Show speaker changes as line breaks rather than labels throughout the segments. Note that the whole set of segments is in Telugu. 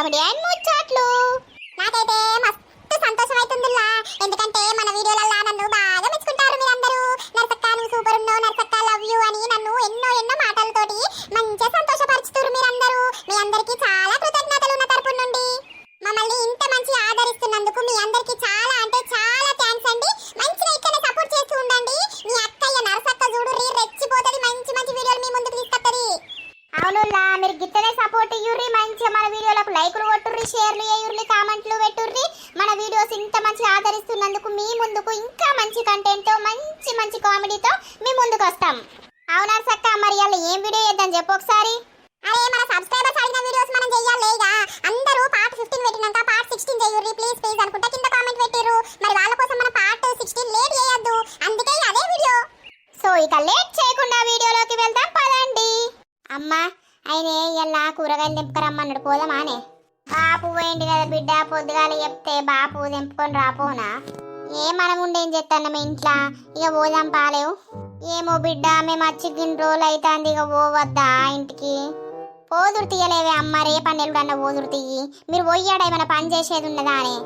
కామెడీ అండ్
మంచి
కామెడీతో మీ ముందుకు వస్తాం అవునా సక్క మరి అలా ఏం వీడియో చేద్దాం చెప్పు ఒకసారి.
అరే మన సబ్స్క్రైబర్స్ అడిగిన వీడియోస్ మనం చేయాలి లేదా? అందరూ పార్ట్ ఫిఫ్టీన్ పెట్టినాక పార్ట్ సిక్స్టీన్ చెయ్యుర్రి ప్లీజ్ ప్లీజ్ అనుకుంటా కింద కామెంట్ పెట్టిర్రు. మరి వాళ్ళ కోసం మన పార్ట్ సిక్స్టీన్ లేట్ చేయొద్దు. అందుకే అదే వీడియో
సో ఇక లేట్ చేయకుండా వీడియోలోకి వెళ్దాం పదండి. అమ్మా ఆయనే ఇలా కూరగాయలు తెంపుకరమ్మన్నాడు పోదామానే బాపు పోయింది కదా బిడ్డ పొద్దుగాల చెప్తే బాపు తెంపుకొని రాపోనా? ఏ మనం ఉండేం చేస్తాను ఇంట్లో? ఇక పోదాం పాలేవు. ఏమో బిడ్డ మేము వచ్చి గిన్ని రోజులు అవుతుంది ఇక పోవద్దా ఇంటికి? పోదురు తీయలేవే అమ్మ రేపన్నెల్లుడు అన్న పోదురు తీయి. మీరు పోయాడ ఏమైనా పని చేసేది ఉన్నదా అని?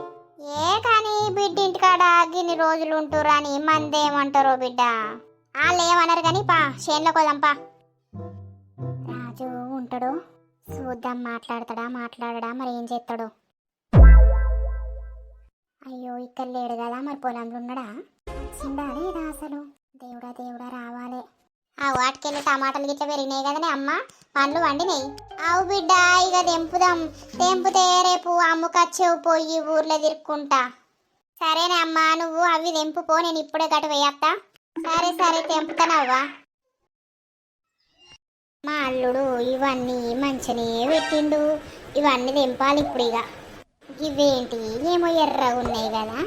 ఏ కానీ బిడ్డ ఇంటికాడ గిన్ని రోజులు ఉంటారు అని మందేమంటారో బిడ్డ? వాళ్ళు ఏమన్నారు కానీ పా చేనులో కోదాంపా రాజు ఉంటాడు. చూద్దాం మాట్లాడతాడా మాట్లాడడా మరి ఏం చేస్తాడు. అయ్యో ఇక్కడ లేడు కదా మరి పొలంలో ఉన్నాడా? చిండా లేదా అసలు. దేవుడా దేవుడా రావాలి. ఆ వాటికెళ్ళి టమాటాలు గిట్ల పెరిగినాయి కదనే అమ్మ? పండ్లు వండినాయి ఆవు బిడ్డ ఇక తెంపుదాం. తెంపుతే రేపు అమ్ముకచ్చేవు పోయి ఊర్లో తిరుక్కుంటా. సరేనే అమ్మ నువ్వు అవి తెంపుపో నేను ఇప్పుడే గటు వేయత్తా సరే సరే తెంపుతానవ్వా. మా అల్లుడు ఇవన్నీ మంచినే పెట్టిండు. ఇవన్నీ తెంపాలి ఇప్పుడు ఇక ఇవేంటి? ఏమో ఎర్రగా ఉన్నాయి కదా.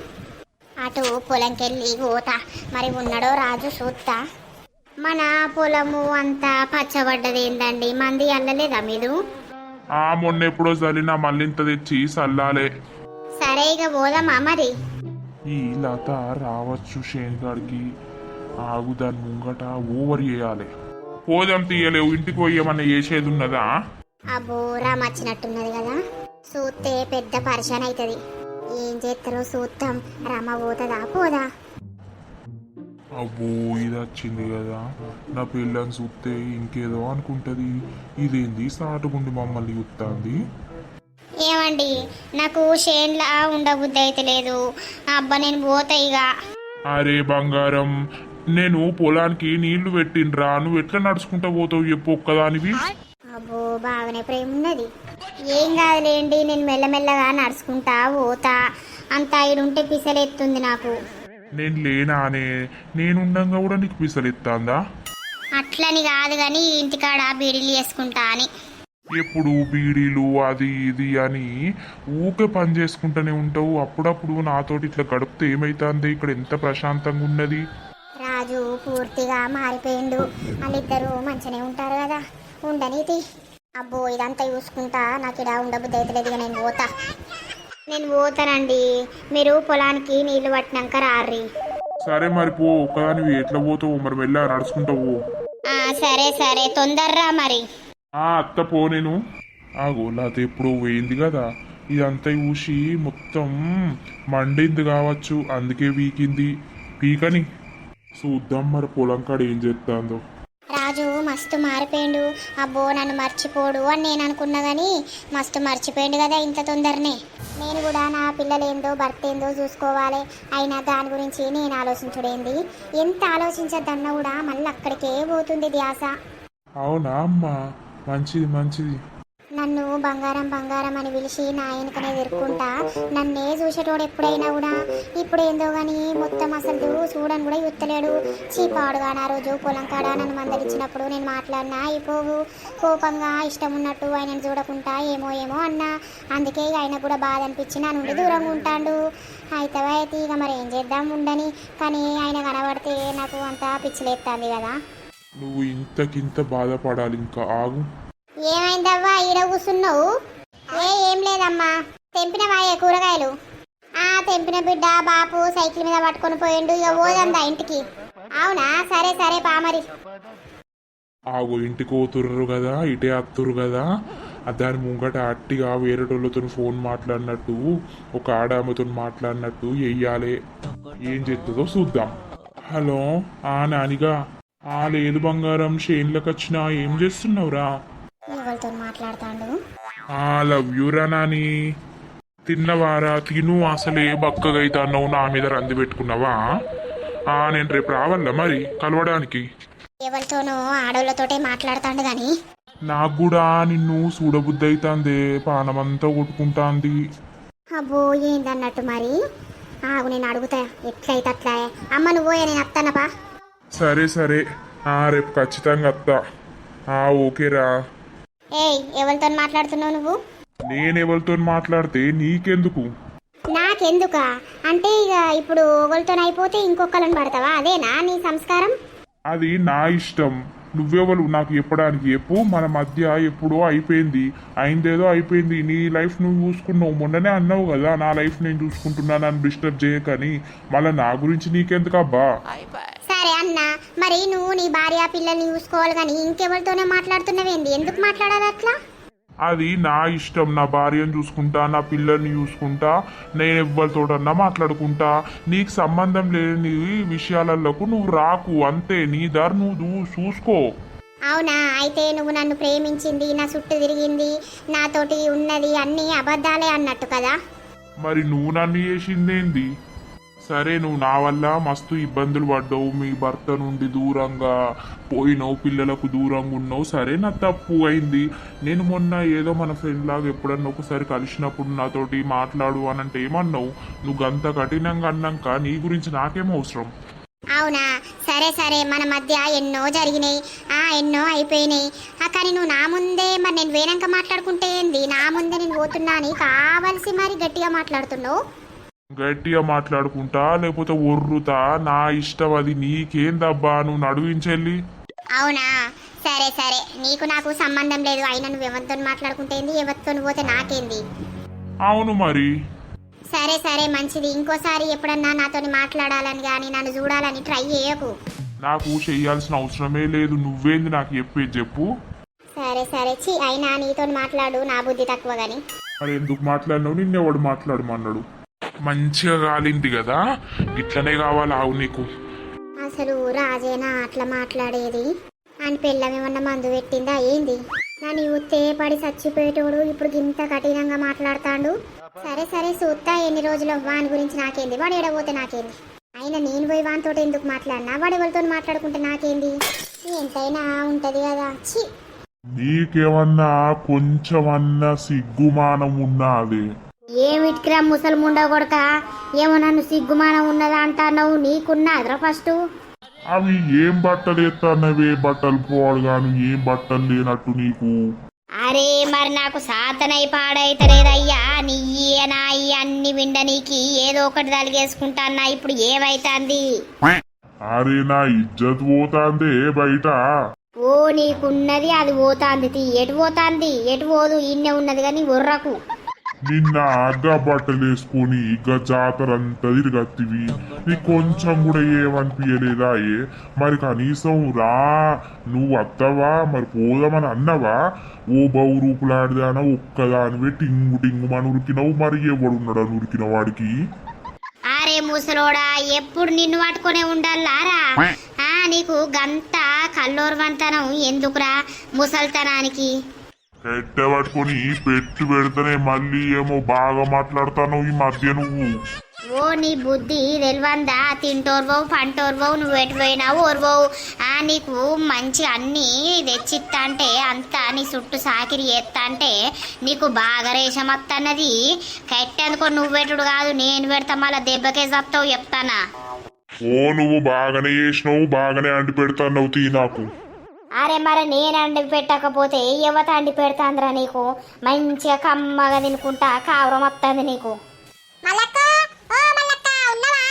అటు పొలంకెళ్ళి పోతా. మరి ఉన్నాడో రాజు చూస్తా. మన పొలము అంతా పచ్చబడ్డది ఏందండి? మంది అల్లలేదా మీరు?
ఆ మొన్న ఎప్పుడో చల్లిన మళ్ళింత తెచ్చి చల్లాలే.
సరే ఇక పోదామా మరి?
ఈ లత రావచ్చు షేన్గాడికి ఆగు దాని ముంగట ఓవర్ చేయాలి. పోదాం తీయలేవు. ఇంటికి పోయి ఏమన్నా చేసేది ఉన్నదా?
అబ్బో రామ్ వచ్చినట్టున్నది కదా. చూస్తే పెద్ద పరిశాన్ అవుతుంది. ఏం చేస్తారో చూద్దాం రమ పోతుందా? పోదా?
అబ్బో ఇది వచ్చింది కదా. నా పిల్లని చూస్తే ఇంకేదో అనుకుంటది. ఇదేంది? సాటుగుండి మమ్మల్ని చూస్తుంది
ఏమండి? నాకు షేన్లా ఉండబుద్ధి అయితే లేదు. అబ్బా నేను పోతా ఇక
అరే బంగారం నేను పొలానికి నీళ్ళు పెట్టిండ్రా. నువ్వు ఎట్లా నడుచుకుంటా పోతావు? చెప్పు ఒక్కదానివి.
అబ్బో బాగానే ప్రేమ ఉన్నది. ఏం కాదులేండి నేను మెల్లమెల్లగా నడుచుకుంటా పోతా. అంత ఉంటే పిసలెత్తుంది నాకు.
నేను లేనానే నేనుండంగా కూడా నీకు పిసలెత్తాందా?
అట్లని కాదు కానీ ఇంటికాడ బీడీలు చేసుకుంటా అని.
ఎప్పుడు బీడీలు అది ఇది అని ఊకే పని చేసుకుంటూనే ఉంటావు. అప్పుడప్పుడు నాతోటి ఇట్లా గడిపితే ఏమైతుంది? ఇక్కడ ఎంత ప్రశాంతంగా ఉన్నది?
రాజు పూర్తిగా మారిపోయిండు. వాళ్ళిద్దరూ మంచిగానే ఉంటారు కదా. ఉండనీతి. అబ్బో ఇదంతా చూసుకుంటా. నాకు ఇలా ఉండబుద్ధి అవుతలేదు ఇక నేను పోతా. నేను పోతానండి. మీరు పొలానికి నీళ్ళు పట్టినాక రార్రి.
సరే మరి పో ఒక్కదానివి. ఎట్లా పోతావు మరి మెల్ల నడుచుకుంటావు
ఆ, సరే సరే. తొందర్రా మరి.
ఆ అత్త పో నేను. ఆ గోలాత ఎప్పుడు పోయింది కదా. ఇదంతా చూసి మొత్తం మండింది కావచ్చు. అందుకే వీకింది. పీకని. చూద్దాం మరి పొలం కాడ ఏం చేస్తుందో
రాజు మస్తు మారిపోయిండు. అబ్బో నన్ను మర్చిపోడు అని నేను అనుకున్నా కానీ మస్తు మర్చిపోయిండు కదా ఇంత తొందరనే. నేను కూడా నా పిల్లలేందో భర్త ఏందో చూసుకోవాలి. అయినా దాని గురించి నేను ఆలోచించుడేంది? ఎంత ఆలోచించద్దన్నా కూడా మళ్ళీ అక్కడికే పోతుంది ధ్యాస.
అవునా అమ్మా? మంచిది మంచిది.
నన్ను బంగారం బంగారం అని పిలిచి నా వెనుకనే తిరుక్కుంటా నన్నే చూసేటోడు ఎప్పుడైనా కూడా. ఇప్పుడు ఏందో కానీ మొత్తం అసలు చూడని కూడా యుత్తలేడు చీపాడుగా నా రోజు పొలం కాడ నన్ను మందలిచ్చినప్పుడు నేను మాట్లాడినా అయిపోవు కోపంగా ఇష్టం ఉన్నట్టు ఆయనను చూడకుండా ఏమో ఏమో అన్నా. అందుకే ఆయన కూడా బాధ అనిపించి నా నుండి దూరంగా ఉంటాడు. అయితే అయితే ఇక మరి ఏం చేద్దాం ఉండని. కానీ ఆయన కనబడితే నాకు అంతా పిచ్చిలేస్తుంది కదా.
నువ్వు ఇంతకింత బాధపడాలి ఇంకా ఆగు.
ఏమైందవ్వా? ఈడ కూర్చున్నావు ఏ ఏం లేదమ్మా. తెంపిన వాయే కూరగాయలు? ఆ తెంపిన బిడ్డ బాపు సైకిల్ మీద పట్టుకొని పోయిండు. ఇక పోదందా ఇంటికి? అవునా? సరే సరే పామరి
ఆగు ఇంటికి పోతుర్రు కదా ఇటే అత్తురు కదా. దాని ముంగట అట్టిగా వేరేటోళ్ళతో ఫోన్ మాట్లాడినట్టు ఒక ఆడామతో మాట్లాడినట్టు వెయ్యాలి ఏం చెప్తుందో చూద్దాం. హలో? ఆ నానిగా. ఆ లేదు బంగారం షేన్లకు వచ్చినా ఏం చేస్తున్నావురా?
ఎవరితో మాట్లాడతాడు?
ఆ లవ్ యూరా నాని. తిన్నవారా తిను అసలే బక్కగా అవుతాన్నావు నా మీద రంది పెట్టుకున్నావా? ఆ నేను రేపు రావాలా మరి కలవడానికి.
ఎవరితోనో ఆడోళ్ళతోటే మాట్లాడతాడు గాని.
నాకు కూడా నిన్ను చూడబుద్ధి అవుతుంది పానమంతా కొట్టుకుంటాంది.
అబ్బో ఏందన్నట్టు మరి? ఆగు నేను అడుగుతా ఎట్లయితే అట్లా అమ్మ నువ్వోయే నేను అత్తానపా
సరే సరే. ఆ రేపు ఖచ్చితంగా ఆ ఓకేరా
ఏయ్ ఎవరితో మాట్లాడుతున్నావు నువ్వు?
నేను ఎవరితో మాట్లాడితే నీకెందుకు?
నాకెందుకా? అంటే ఇక ఇప్పుడు ఒకరితో అయిపోతే ఇంకొకళ్ళని పడతావా? అదేనా నీ సంస్కారం?
అది నా ఇష్టం. నువ్వెవరు? నాకు చెప్పడానికి చెప్పు. మన మధ్య ఎప్పుడో అయిపోయింది. అయిందేదో అయిపోయింది. నీ లైఫ్ నువ్వు చూసుకున్నావు. మొన్ననే అన్నావు కదా నా లైఫ్ నేను చూసుకుంటున్నా నన్ను డిస్టర్బ్ చేయకని. మళ్ళీ నా గురించి నీకెందుకు అబ్బా
సరే అన్న మరి నువ్వు నీ భార్య పిల్లల్ని చూసుకోవాలి కానీ ఇంకెవరితోనే మాట్లాడుతున్నావేంది ఎందుకు మాట్లాడాలి అట్లా?
అది నా ఇష్టం నా భార్యను చూసుకుంటా నా పిల్లల్ని చూసుకుంటా నేను ఎవరితోటన్నా మాట్లాడుకుంటా. నీకు సంబంధం లేని విషయాలకు నువ్వు రాకు అంతే నీ దారి నువ్వు చూసుకో.
అవునా? అయితే నువ్వు నన్ను ప్రేమించింది నా చుట్టూ తిరిగింది నాతోటి ఉన్నది అన్నీ అబద్ధాలే అన్నట్టు కదా?
మరి నువ్వు నన్ను చేసిందేంది? సరే నువ్వు నా వల్ల మస్తు ఇబ్బందులు పడ్డావు. మీ భర్త నుండి దూరంగా పోయినావు పిల్లలకు దూరంగా ఉన్నావు. సరే నా తప్పు అయింది. నేను మొన్న ఏదో మన ఫ్రెండ్ లాగా ఎప్పుడన్నా ఒకసారి కలిసినప్పుడు నాతోటి మాట్లాడు అని అంటే ఏమన్నావు? నువ్వు గంత కఠినంగా అన్నాక నీ గురించి నాకేం అవసరం?
అవునా? సరే సరే. మన మధ్య ఎన్నో జరిగినాయి. ఆ ఎన్నో అయిపోయినాయి. కానీ నువ్వు నా ముందే మరి నేను వేనంక మాట్లాడుకుంటే ఏంది? నా ముందే నేను పోతున్నా అని కావలసి మరి గట్టిగా మాట్లాడుతున్నావు?
గట్టిగా మాట్లాడుకుంటా లేకపోతే ఒర్రుతా? నా ఇష్టం అది నీకేందబ్బా? నువ్వు నడువించెల్లి
అవునా? సరే సరే. నీకు నాకు సంబంధం లేదు. అయినా నువ్వు ఎవరితో మాట్లాడుకుంటే ఎవరితో పోతే నాకేంది?
అవును మరి.
సరే సరే. మంచిది. ఇంకోసారి ఎప్పుడన్నా నాతోని మాట్లాడాలని కానీ నన్ను చూడాలని ట్రై చేయకు.
నాకు చెయ్యాల్సిన అవసరమే లేదు. నువ్వేంది నాకు చెప్పేది చెప్పు.
సరే సరే. చి అయినా నీతో మాట్లాడు. నా బుద్ధి తక్కువ గాని.
మరి ఎందుకు మాట్లాడినావు? నిన్నెవడు మాట్లాడమన్నాడు? మంచిగా కాలింది కదా ఇట్లనే కావాలి ఆవు నీకు.
అసలు రాజేనా అట్లా మాట్లాడేది? అని పిల్లం ఏమన్నా మందు పెట్టిందా ఏంది? నన్ను ఉత్తే పడి చచ్చిపోయేటోడు ఇప్పుడు ఇంత కఠినంగా మాట్లాడతాడు. సరే సరే చూస్తా ఎన్ని రోజులు వాని గురించి నాకేంది? వాడు ఎడబోతే నాకేంది? అయినా నేను పోయి వానితో ఎందుకు మాట్లాడినా? వాడు ఎవరితో మాట్లాడుకుంటే నాకేంది? ఎంతైనా ఉంటది కదా. ఛీ!
నీకేమన్నా కొంచెమన్నా సిగ్గుమానం ఉన్నది?
ఏమిటికిరా ముసలి ముండ కొడక? ఏమో నన్ను సిగ్గుమానం ఉన్నదా అంటున్నావు? నీకున్నదిరా ఫస్ట్.
అవి ఏం బట్టలు ఎత్తన్నవే? బట్టలు పోవాలి గాను ఏం బట్టలు లేనట్టు నీకు?
అరే మరి నాకు సాతనై పాడైతలేదయ్యా. నీ నాయి అన్ని విండనీకి ఏదో ఒకటి తలిగేసుకుంటాన్నా. ఇప్పుడు ఏమైతాంది?
అరే నా ఇజ్జత్ పోతాందే బయట.
ఓ నీకున్నది అది పోతాంది. తీ ఎటు పోతాంది? ఎటు పోదు? ఇన్నే ఉన్నది కానీ ఉర్రకు
నిన్న ఆగ్గా బట్టలు వేసుకొని ఇక జాతర అంతా తిరగత్తివి. నీకు కొంచెం కూడా ఏమనిపించలేదా ఏ? మరి కనీసం రా. నువ్వు వస్తావా మరి పోదామని అన్నవా? ఓ బౌ రూపులాడిదానా ఒక్కదానివే టింగు టింగు మన ఉరికినవు మరి ఎవడున్నాడు అని ఉరికిన వాడికి
అరే ముసలోడా ఎప్పుడు నిన్ను పట్టుకునే ఉండాలారా ఆ నీకు గంత కల్లోరవంతనం ఎందుకురా ముసల్తనానికి?
పెట్టె పట్టుకొని పెట్టు పెడితేనే మళ్ళీ ఏమో బాగా మాట్లాడతాను ఈ మధ్య నువ్వు.
ఓ నీ బుద్ధి తెల్వందా? తింటోర్వవు పంటోర్వవు నువ్వు ఎటు పోయినావు ఆ నీకు మంచి అన్ని తెచ్చిత్తా అంటే అంతా నీ చుట్టూ సాకిరి చేస్తా అంటే నీకు బాగా రేషం వత్తన్నది కట్టేందుకో నువ్వు పెట్టుడు కాదు నేను పెడతా మళ్ళీ దెబ్బకే చస్తావు చెప్తానా?
ఓ నువ్వు బాగానే చేసినావు బాగానే అండి పెడతావు తీ నాకు.
అరే మరి నేను అండి పెట్టకపోతే యువత అండి పెడతాందిరా నీకు? మంచిగా కమ్మగా తినుకుంటా కావరం వస్తుంది నీకు.
మల్లక్క ఓ మల్లక్క ఉన్నావా?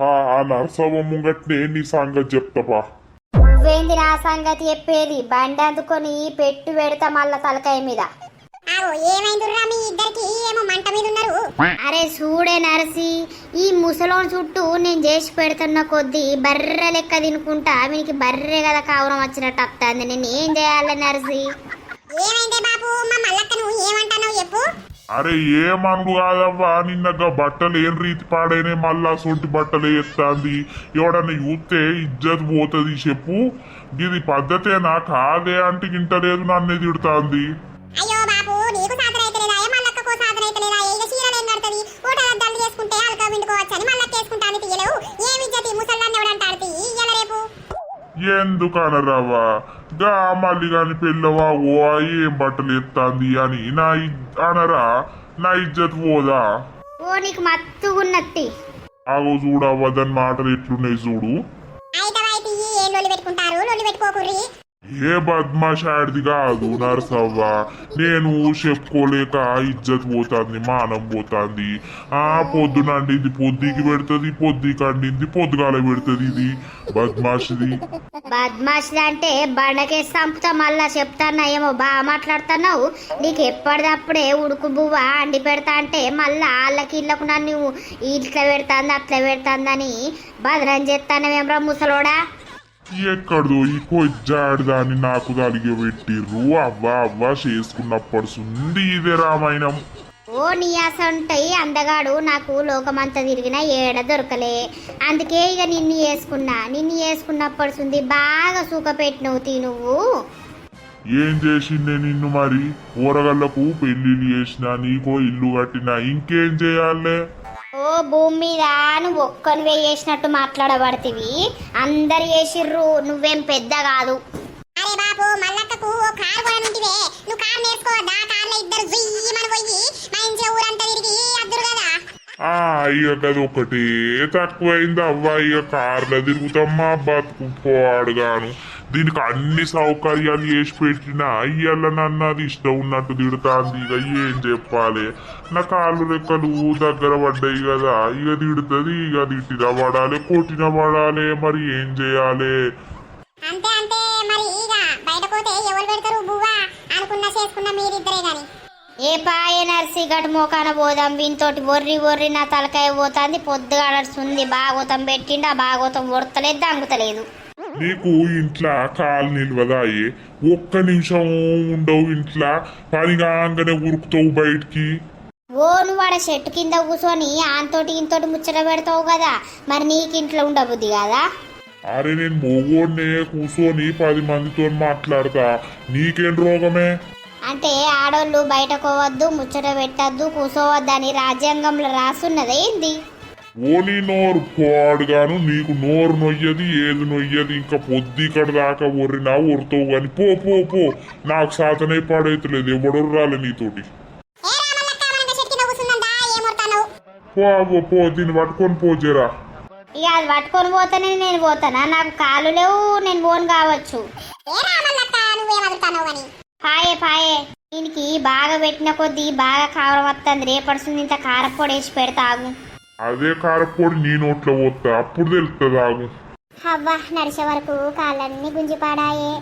ఆ ఆ నరసవ ముంగట్నే నీ సంగతి చెప్తాపా.
నువ్వేంది నా సంగతి చెప్పేది? బండి అందుకొని పెట్టు పెడతా మళ్ళా తలకాయ మీద.
ఆగో ఏమైందిరా మీ ఇద్దరికి? ఏమో మంట మీద ఉన్నారు.
అరే చూడే నరసి ఈ ముసలోని చుట్టూ నేను చేసి పెడుతున్న కొద్దీ బర్రె లెక్క తినుకుంటా వీనికి బర్రె కదా కావడం వచ్చినట్టు వస్తుంది నేను ఏం చేయాలి నరసి?
ఏమైందే బాబు? మా మల్లక్కను
అరే ఏమనుడు కాదవ్వా? నిన్న బట్టలు ఏం రీతి పాడైనే మళ్ళా సొంటి బట్టలు ఎత్తాంది. ఎవడన్నా చూస్తే ఇజ్జత్ పోతుంది చెప్పు. ఇది పద్ధతేనా? కాదే అంటే ఇంటలేదు నన్నే తిడుతాంది. ఎందుకనరావా? గా మళ్ళీ కాని పెళ్ళవా ఓ ఏం బట్టలు ఎత్తాంది అని నా ఇజ్- అనరా? నా ఇజ్జత్ పోదా?
ఓ నీకు మత్తుగున్నత్తి.
ఆగో చూడవ్వ దాని మాటలు ఎట్లున్నాయి చూడు.
పెట్టుకుంటారు? లొల్లి పెట్టుకోకుర్రి.
ఏ బద్మాషాడిది కాదు నరసవ్వ. నేను చెప్పుకోలేక ఇజ్జత్ పోతుంది మానం పోతుంది. ఆ పొద్దున అండింది పొద్దుకి పెడుతుంది పొద్దుకి అండింది పొద్దుగాల పెడుతుంది ఇది. బద్మాషిది.
బద్మాషి అంటే బండకే సంపుతా మళ్ళా చెప్తానా ఏమో బాగా మాట్లాడుతున్నావు? నీకు ఎప్పటిదప్పుడే ఉడుకు బువ్వ అండి పెడతా అంటే మళ్ళా వాళ్ళకి ఇళ్ళకు నన్ను ఇట్లా పెడతాంది అట్లా పెడతాందని బదనం చేస్తానవేమ్రా ముసలోడా?
ఎక్కడదో ఈ కొజ్జాడు దాన్ని నాకు తలిగి పెట్టిర్రు అవ్వ అవ్వ చేసుకున్నప్పుడు సుంది ఇదే రామాయణం.
ఓ నీ అసంటాయి అందగాడు నాకు లోకమంతా తిరిగినా ఏడ దొరకలే. అందుకే ఇక నిన్ను వేసుకున్నా నిన్ను వేసుకున్నప్పుడు సుంది బాగా సూక పెట్టినవు తీ నువ్వు.
ఏం చేసిందే నిన్ను మరి? ఊరగల్లకు పెళ్ళిళ్ళు చేసిన నీకో ఇల్లు కట్టినా ఇంకేం చేయాలే?
ఓ భూమి మీద నువ్వు ఒక్కనివే చేసినట్టు మాట్లాడబడుతుంది అందరు చేసిర్రు నువ్వేం పెద్ద కాదు.
అరే బాపు మల్లక్కకు ఓ కారు కొననుంటివే నువ్వు కారు నేర్చుకోవద్దా? కార్లో ఇద్దరు జుయ్యమని పోయి మంచిగా ఊరంతా తిరిగి అద్దురు కదా?
ఆ ఇక అది ఒకటి తక్కువైంది అవ్వ. ఇక కార్లో తిరుగుతామ్మా బతుకు. పోడుగాను దీనికి అన్ని సౌకర్యాలు చేసి పెట్టినా ఇయ్యాల నన్ను అది ఇష్టం ఉన్నట్టు తిడుతాంది. ఇక ఏం చెప్పాలి? నా కాళ్ళు రెక్కలు దగ్గర పడ్డాయి కదా. ఇక తిడుతుంది ఇక తిట్టిన పడాలి కొట్టిన పడాలి మరి ఏం చేయాలి?
అంతే అంతే. మరి ఇక బయట పోతే ఎవరు పెడతారు బువ్వా? అనుకున్నా చేసుకున్నా మీరిద్దరే గాని.
ఏ పాయ నర్సి గటు మోకాన పోదాం వీనితోటి ఒర్రి ఒర్రి నా తలకాయ పోతాంది పొద్దుగా నడుస్తుంది బాగోతం పెట్టిండు ఆ బాగోతం ఉడతలేదు దంగుతలేదు
నీకు ఇంట్లో కాలు నిల్వదాయి ఒక్క నిమిషం ఉండవు ఇంట్లో. పని కాగానే ఉరుకుతావు బయటికి.
ఓ నువ్వు ఆడ చెట్టు కింద కూర్చొని ఆంతోటి ఇంతోటి ముచ్చట పెడతావు కదా. మరి నీకు ఇంట్లో ఉండబుద్ది కదా?
అరే నేను మొగోడినే కూర్చొని పది మందితో మాట్లాడతా. నీకేం రోగమే?
అంటే ఆడోళ్ళు బయటకు పోవద్దు ముచ్చట పెట్టద్దు కూసోవద్దు అని రాజ్యాంగంలో రాసున్నది ఏంది?
ఓని నోరు పోడుగాను నీకు నోరు నొయ్యది ఏది నొయ్యది ఇంకా పొద్దుకడ దాకా ఒర్రినా ఒరుతావు గాని పో పో పో. నాకు సాతనే పాడైతలేదు ఎవడు రాలే నీతోటి. పో పో దీన్ని పట్టుకొని పోజేరా
ఇక అది పట్టుకొని పోతానే నేను పోతానా? నాకు కాలు లేవు నేను పోను కావచ్చు. పాయే పాయే. దీనికి బాగా పెట్టిన కొద్దీ బాగా కారం వస్తుంది రేపడుతుంది ఇంత కారపొడి వేసి పెడతాగు.
అదే కారపొడి నీ నోట్లో పోతా అప్పుడు తెలుస్తుంది ఆగు.
అవ్వ నడిచే వరకు కాళ్ళన్నీ గుంజిపాడాయే.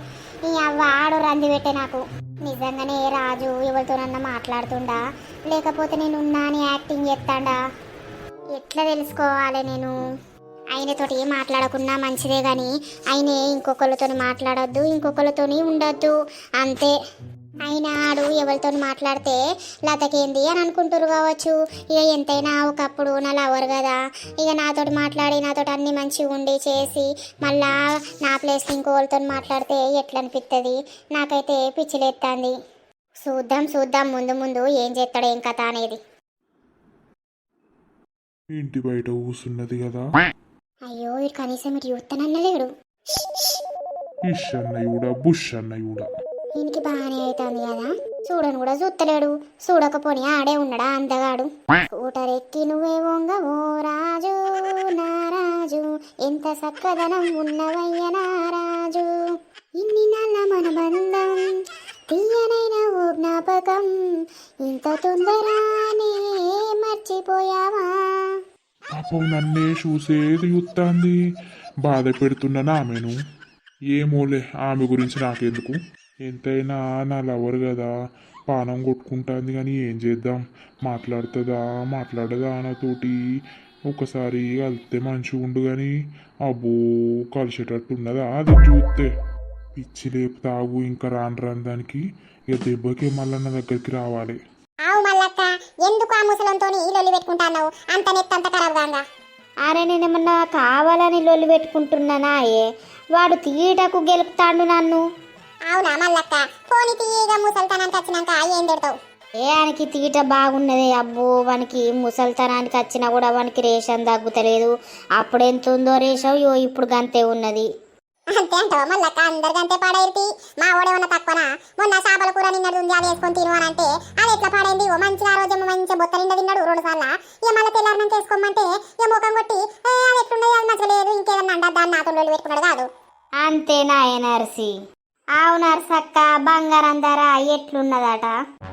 నీ అవ్వ ఆడు రంది పెట్టే నాకు. నిజంగానే రాజు ఎవరితోనన్నా మాట్లాడుతుండా? లేకపోతే నేను ఉన్నా అని యాక్టింగ్ చేస్తాడా? ఎట్లా తెలుసుకోవాలి నేను? ఆయనతోటి మాట్లాడకున్నా మంచిదే కానీ ఆయనే ఇంకొకరితోని మాట్లాడొద్దు ఇంకొకరితోని ఉండొద్దు. అంతే. అయినా ఆడు ఎవరితో మాట్లాడితే లతకేంది అని అనుకుంటారు కావచ్చు. ఇక ఎంతైనా ఒకప్పుడు నా లవర్ కదా. ఇక నాతోటి మాట్లాడి నాతోటి అన్ని మంచిగా ఉండి చేసి మళ్ళా నా ప్లేస్లో ఇంకోళ్ళతో మాట్లాడితే ఎట్లా అనిపిస్తుంది నాకైతే పిచ్చిలేస్తుంది చూద్దాం చూద్దాం. ముందు ముందు ఏం చేస్తాడో ఏం కథ అనేది.
ఇంటి బయట కూసున్నది కదా?
అయ్యో కనీసం మీరు చూస్తానన్నలేడు
ఇష్ అన్నయ్యూడా బుష్ అన్నయ్యూడా
దీనికి బాగానే అవుతుంది కదా. చూడను కూడా చూస్తలేడు చూడకపోని ఆడే ఉన్నాడా అందగాడు. స్కూటరెక్కి నువ్వే వంగవో రాజు నా రాజు ఎంత చక్కదనం ఉన్నవయ్య నా రాజు ఇన్ని నల్ల మన బంధం తీయనైన ఓ జ్ఞాపకం. ఇంత తొందరనే మర్చిపోయావా?
పాపం నన్నే చూసేది చూస్తుంది బాధ పెడుతున్న ఆమెను ఏమోలే ఆమె గురించి నాకెందుకు? ఎంతైనా నా లవర్ కదా? పానం కొట్టుకుంటుంది కానీ ఏం చేద్దాం? మాట్లాడుతుందా? మాట్లాడదా నాతోటి ఒకసారి కలిస్తే మంచిగా ఉండు కానీ అబ్బో కలిసేటట్టు ఉన్నదా అది చూస్తే పిచ్చి లేపు తాగు ఇంకా రాను రాను దానికి. ఇక దెబ్బకే మళ్ళీ నా దగ్గరికి రావాలి.
ఆవు మల్లక్క ముసలంతో పెట్టుకుంటాను అంత నెత్తంత ఖరాబ్ గాంగా
అరే నేనేమన్నా కావాలని లొల్లి పెట్టుకుంటున్నానా ఏ? వాడు తీటకు గెలుపుతాడు నన్ను.
అవునా మల్లక్క? పోనీ తీయగా ముసల్తనానికి వచ్చినాక ఏం తిడతావు?
ఏ ఆయనకి తీట బాగున్నదే అబ్బో వానికి ముసల్తనానికి వచ్చినా కూడా వానికి రేషన్ తగ్గుతలేదు. అప్పుడు ఎంత ఉందో రేషం యో ఇప్పుడు గంతే ఉన్నది.
అంతే అంటావా మల్లక్క? అందరికంతే పాడైంది మా ఓడేమన్నా తక్కువనా? మొన్న చేపల కూర నిన్నది ఉంది అది వేసుకొని తిను అని అంటే అది ఎట్లా పాడైంది? ఓ మంచిగా ఆ రోజు మంచిగా బొత్త నిండా తిన్నాడు రెండు సార్లు. ఇక మళ్ళీ తెల్లారినాక వేసుకోమంటే ఇక ముఖం కొట్టి "ఏ, అది ఎట్లున్నది? అది మంచిగా లేదు ఇంకేదన్నా అంట దాన్ని నాతో పెట్టుకున్నాడు కాదు.
అంతేనా అవునారు సక్క బంగారం ధర ఎట్లున్నదట?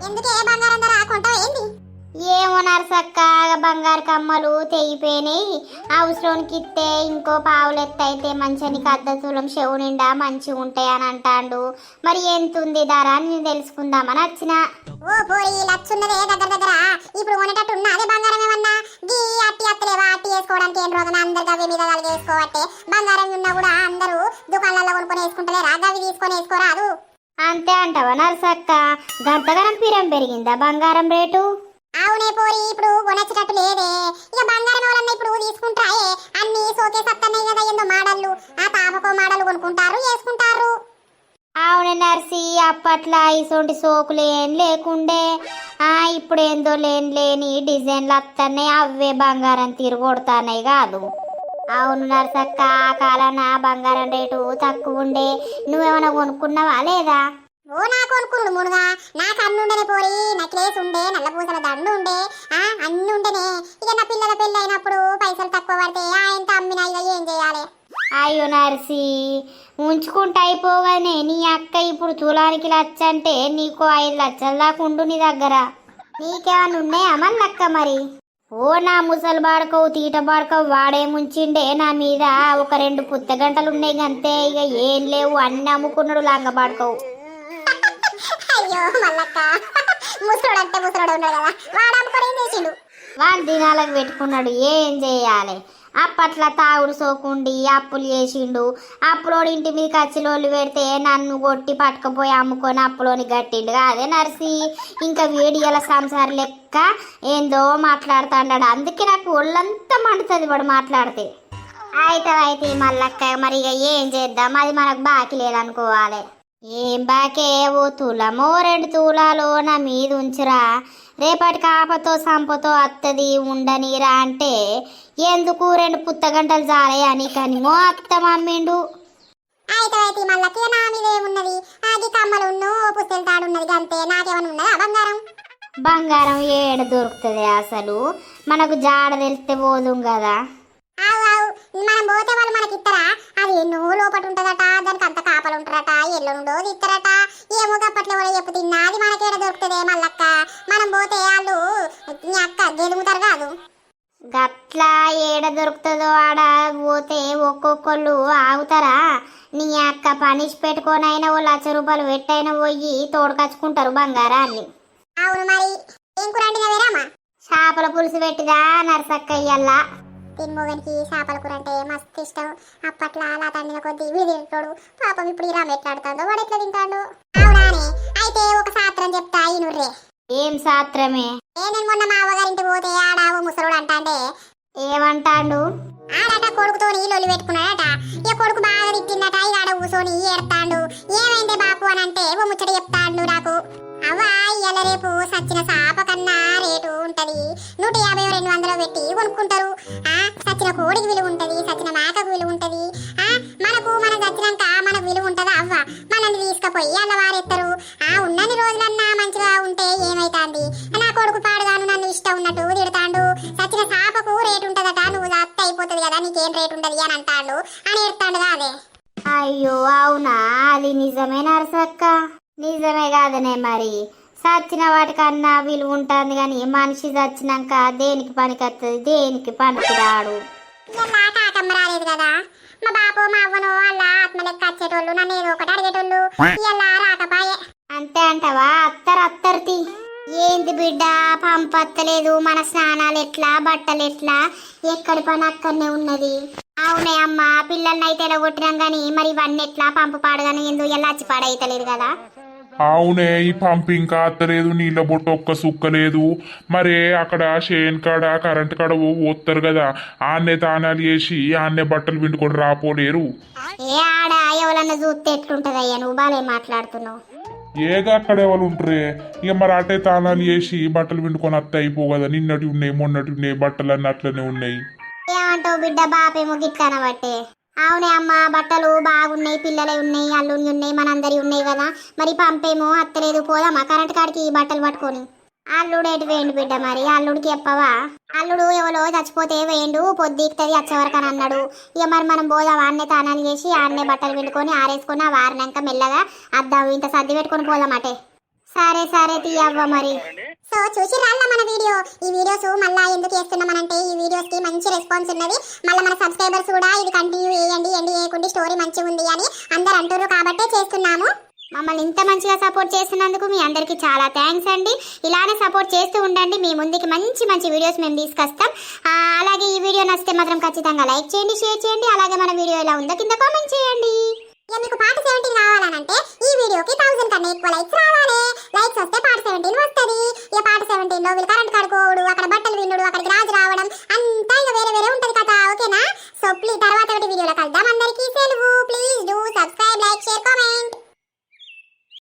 ఎందుకే బంగారం ధర కొంటావు ఏంది?
ఏమో నర్సక్క బంగారు కమ్మలు తెగిపోయినాయి. అవసరానికి ఇస్తే ఇంకో పావులెత్త అయితే మంచిగా నీకు అద్దతులం చెవు నిండా మంచిగా ఉంటాయి అని అంటాండు. మరి ఎంత ఉంది ధర? అని నేను తెలుసుకుందామని వచ్చిన
ఓ పోయి లచ్చున్నదే దగ్గర దగ్గర. ఇప్పుడు కొనేటట్టు ఉన్న అదే బంగారం ఏమన్నా? గీ అట్టి అత్తలేవా అట్టి వేసుకోవడానికి ఏం రోగం? అందరు గవి మీద కలిగి వేసుకోవట్టే. బంగారం ఉన్నా కూడా అందరూ దుకాణాలలో కొనుక్కొని వేసుకుంటలేరా? గవి తీసుకొని వేసుకోరాదు.
అంతే అంటావా నర్సక్క? గంతగనం పిరం పెరిగిందా బంగారం రేటు?
అవునే పోరి ఇప్పుడు కొనచ్చేటట్టు లేదే. ఇక బంగారం ఎవరన్నా ఇప్పుడు తీసుకుంటాయే అన్ని సోకే సత్తన్నాయి కదా ఏందో మాడళ్ళు. ఆ తాపకో మాడలు కొనుక్కుంటారు చేసుకుంటారు.
అవును నర్సి అప్పట్లో ఇసొంటి సోకులు ఏం లేకుండే. ఆ ఇప్పుడు ఏందో లేని లేని డిజైన్లు వస్తున్నాయి అవే బంగారం తిరగొడతాయి కాదు. అవును నర్సక్క ఆ కాలాన బంగారం రేటు తక్కువ ఉండే నువ్వేమైనా కొనుక్కున్నావా లేదా?
ఓ నా అనుకున్నాడు మునుగా నాకు అన్ని ఉండనే పోయి నెక్లెస్ ఉండే నల్ల పూసల దండు ఉండే ఆ అన్ని ఉండనే. ఇక నా పిల్లల పెళ్ళి అయినప్పుడు పైసలు తక్కువ పడితే ఎంత అమ్మినా ఇక ఏం చేయాలి?
అయ్యో నర్సి ఉంచుకుంటే అయిపోగానే నీ అక్క ఇప్పుడు తులానికి లచ్చ అంటే నీకు ఐదు లక్షల దాకా ఉండు నీ దగ్గర. నీకేమన్నా ఉన్నాయా మళ్ళక్క మరి? ఓ నా ముసలి బాడకవు తీట బాడకవు వాడే ముంచిండే నా మీద. ఒక రెండు పుత్త గంటలు ఉన్నాయి అంతే ఇక ఏం లేవు అన్ని అమ్ముకున్నాడు లంగ బాడకవు.
అయ్యో మల్లక్క. ముసలోడు అంటే ముసలోడు ఉన్నాడు కదా. వాడు అమ్ముకొని ఏం చేసిండు?
వాడు దినాలకు పెట్టుకున్నాడు ఏం చేయాలి? అప్పట్లో తాగుడు సోకుండి అప్పులు చేసిండు. అప్పులోడి ఇంటి మీద కచ్చిలోళ్ళు పెడితే నన్ను కొట్టి పట్టుకుపోయి అమ్ముకొని అప్పులోని గట్టిండు అదే నర్సి ఇంకా వేడియల సంసారం లెక్క ఏందో మాట్లాడుతాడు అందుకే నాకు ఒళ్ళంతా మండుతుంది వాడు మాట్లాడితే. అయితే అయితే మళ్ళక్క మరి ఇక ఏం చేద్దాం? అది మనకు బాకీ లేదనుకోవాలి. ఏం బాకే ఓ తులమో రెండు తులాలో నా మీద ఉంచురా రేపటి కాపతో సంపతో అత్తది ఉండనీరా అంటే ఎందుకు రెండు పుత్తగంటలు జాలే అని కనిమో అత్త మమ్మిండు.
అయితే అయితే మళ్ళీ నా మీద ఏమున్నది? అది కమ్మలు ఉన్ను పుస్తెల తాడు ఉన్నది అంతే ఉన్నదా బంగారం?
బంగారం ఏడ దొరుకుతుంది అసలు? మనకు జాడ తెలిస్తే పోదుం కదా
మనం పోతే వాళ్ళు మనకి ఇస్తారా అది ఎన్నో లోపట ఉంటదట దానికి అంత కాపలు ఉంటారట ఎల్లుండో ఇస్తారట ఏమో గప్పట్లో కూడా చెప్పు తిన్నా అది మనకేడ దొరుకుతుంది మల్లక్క. మనం పోతే వాళ్ళు నీ అక్క గెలుగుతారు కాదు.
గట్లా ఏడ దొరుకుతుందో ఆడ పోతే ఒక్కొక్కళ్ళు ఆగుతారా? నీ అక్క పనిష్ పెట్టుకోనైనా ఓ లక్ష రూపాయలు పెట్టైనా పోయి తోడుకచ్చుకుంటారు బంగారాన్ని.
అవును మరి. ఏం కూర
చేపల పులుసు పెట్టిదా నరసక్క
తిన్మోగనికి చేపల కూర అంటే మస్తు ఇష్టం. అప్పట్లో అలా తండ్రిన కొద్దీ వీడి తింటాడు. పాపం ఇప్పుడు ఇలా ఎట్లాడుతుందో వాడు ఎట్లా తింటాడు? అవునానే అయితే ఒక శాస్త్రం చెప్తా ఈ నుర్రే
ఏం శాస్త్రమే
ఏ నేను మొన్న మా అవ్వగారింటి పోతే ఆడావు ముసలోడు అంటాండే
ఏమంటాండు?
ఆడట కొడుకుతో నీళ్ళు పెట్టుకున్నాడట. ఇక కొడుకు బాగా తిట్టిందట ఇక ఆడ కూర్చొని ఏడతాండు. ఏమైంది బాపు అని అంటే ఓ ముచ్చట చెప్తాండు నాకు. అవ్వ ఇయ్యాల రేపు సచ్చిన సాప కన్నా రేటు ఉంటది. నూట యాభై రెండు వందలు పెట్టి కొనుక్కుంటారు. ఆ సచ్చిన కోడికి విలువ ఉంటది సచ్చిన మేకకు విలువ ఉంటది. ఆ మనకు మనం చచ్చినాక మనకు విలువ ఉంటదా అవ్వ? మనల్ని తీసుకుపోయి అల్ల వారెత్తారు. ఆ ఉన్నన్ని రోజులన్నా మంచిగా ఉంటే ఏమైతాంది? నా కొడుకు పాడుగాను నన్ను ఇష్టం ఉన్నట్టు తిడతాండు. సచ్చిన సాపకు రేటు ఉంటదట నువ్వు అత్త అయిపోతుంది కదా నీకేం రేటు ఉంటది అని అంటాడు. అని ఎడతాడు కాదే.
అయ్యో అవునా? అది నిజమే నరసక్క. నిజమే కాదనే మరి. సచ్చిన వాటికన్నా విలువ ఉంటుంది కానీ మనిషి చచ్చినాక దేనికి పనికొస్తుంది దేనికి పనికి రాడు
ఇలా కాకమ్మ రాలేదు కదా. మా బాపు మా అవ్వను వాళ్ళ ఆత్మ లెక్క వచ్చేటోళ్ళు నన్ను ఏదో ఒకటి అడిగేటోళ్ళు. ఇలా రాకపాయే.
అంతే అంటావా? అత్తరు అత్తరితి ఏంది బిడ్డ పంపత్తలేదు మన స్నానాలు ఎట్లా బట్టలు ఎట్లా ఎక్కడి పని అక్కడనే ఉన్నది? అవునే అమ్మ పిల్లల్ని అయితే ఎలా కొట్టినాం కానీ మరి ఇవన్నీ ఎట్లా? పంపు పాడగానే ఎందుకు ఎలా పాడైతలేదు కదా?
అవునే ఈ పంప్ ఇంకా అత్తలేదు నీళ్ళ బొట్టు ఒక్క సుక్క లేదు మరే అక్కడ షేన్ కాడ కరెంట్ కాడ పోతారు కదా. ఆన్నే తానాలు చేసి ఆన్నే బట్టలు పిండుకొని రాపోలేరు.
ఏ ఆడ ఎవరన్నా చూస్తే ఎట్లుంటదయ్యా? నువ్వు బాలే మాట్లాడుతున్నావు.
ఏగా అక్కడ ఎవరు ఉంటారే. ఇక మరి అటే తానాలు వేసి బట్టలు పిండుకొని అత్త అయిపో కదా నిన్నటి ఉన్నాయి మొన్నటి ఉన్నాయి బట్టలు అన్ని అట్లనే ఉన్నాయి.
ఏమంటావు బిడ్డ బాపేమో గిట్లన బట్టే అవునే అమ్మ బట్టలు బాగున్నాయి పిల్లలే ఉన్నాయి అల్లుని ఉన్నాయి మనందరి ఉన్నాయి కదా. మరి పంపేమో అత్తలేదు పోదామా? కరెంట్ కాడికి ఈ బట్టలు పట్టుకొని. అల్లుడు ఎటు వేయండి బిడ్డ మరి? అల్లుడికి చెప్పవా? అల్లుడు ఎవరో చచ్చిపోతే వేయండు పొద్దుకుతుంది వచ్చేవరకు అని అన్నాడు. ఇక మరి మనం పోదాం ఆన్నే తానాలు చేసి ఆడనే బట్టలు పిండుకొని ఆరేసుకొని ఆ వారినాక మెల్లగా అద్దాం ఇంత సర్ది పెట్టుకొని పోదాం అటే. సరే సరే తీయవ్వ మరి.
సో చూసి రాళ్ళ మన వీడియో? ఈ వీడియోస్ మళ్ళా ఎందుకు చేస్తున్నామనంటే ఈ వీడియోస్కి మంచి రెస్పాన్స్ ఉన్నది. మళ్ళీ మన సబ్స్క్రైబర్స్ కూడా ఇది కంటిన్యూ చేయండి ఎండి చేయకుండా స్టోరీ మంచిగా ఉంది అని అందరు అంటారు కాబట్టే చేస్తున్నాము.
మమ్మల్ని ఇంత మంచిగా సపోర్ట్ చేసినందుకు మీ అందరికీ చాలా థ్యాంక్స్ అండి. ఇలానే సపోర్ట్ చేస్తూ ఉండండి. మీ ముందుకి మంచి మంచి వీడియోస్ మేము తీసుకొస్తాం. అలాగే ఈ వీడియో నచ్చితే మాత్రం ఖచ్చితంగా లైక్ చేయండి షేర్ చేయండి. అలాగే మన వీడియో ఎలా ఉందో కింద కామెంట్ చేయండి.
ఇక మీకు పార్ట్ సెవెంటీన్ రావాలనంటే ఈ వీడియోకి థౌసండ్ కన్నా ఎక్కువ లైక్స్ రావాలి. లైక్స్ వస్తే పార్ట్ సెవెంటీన్ వస్తుంది. ఇక పార్ట్ సెవెంటీన్లో వీళ్ళు కరెంట్ కడుకోవడు అక్కడ బట్టలు విన్నుడు అక్కడికి రాజు రావడం అంతా ఇక వేరే వేరే ఉంటుంది కదా. ఓకేనా? సో ప్లీజ్ తర్వాత ఒకటి వీడియోలో కలుద్దాం. అందరికీ సెలవు. Please do subscribe like share comment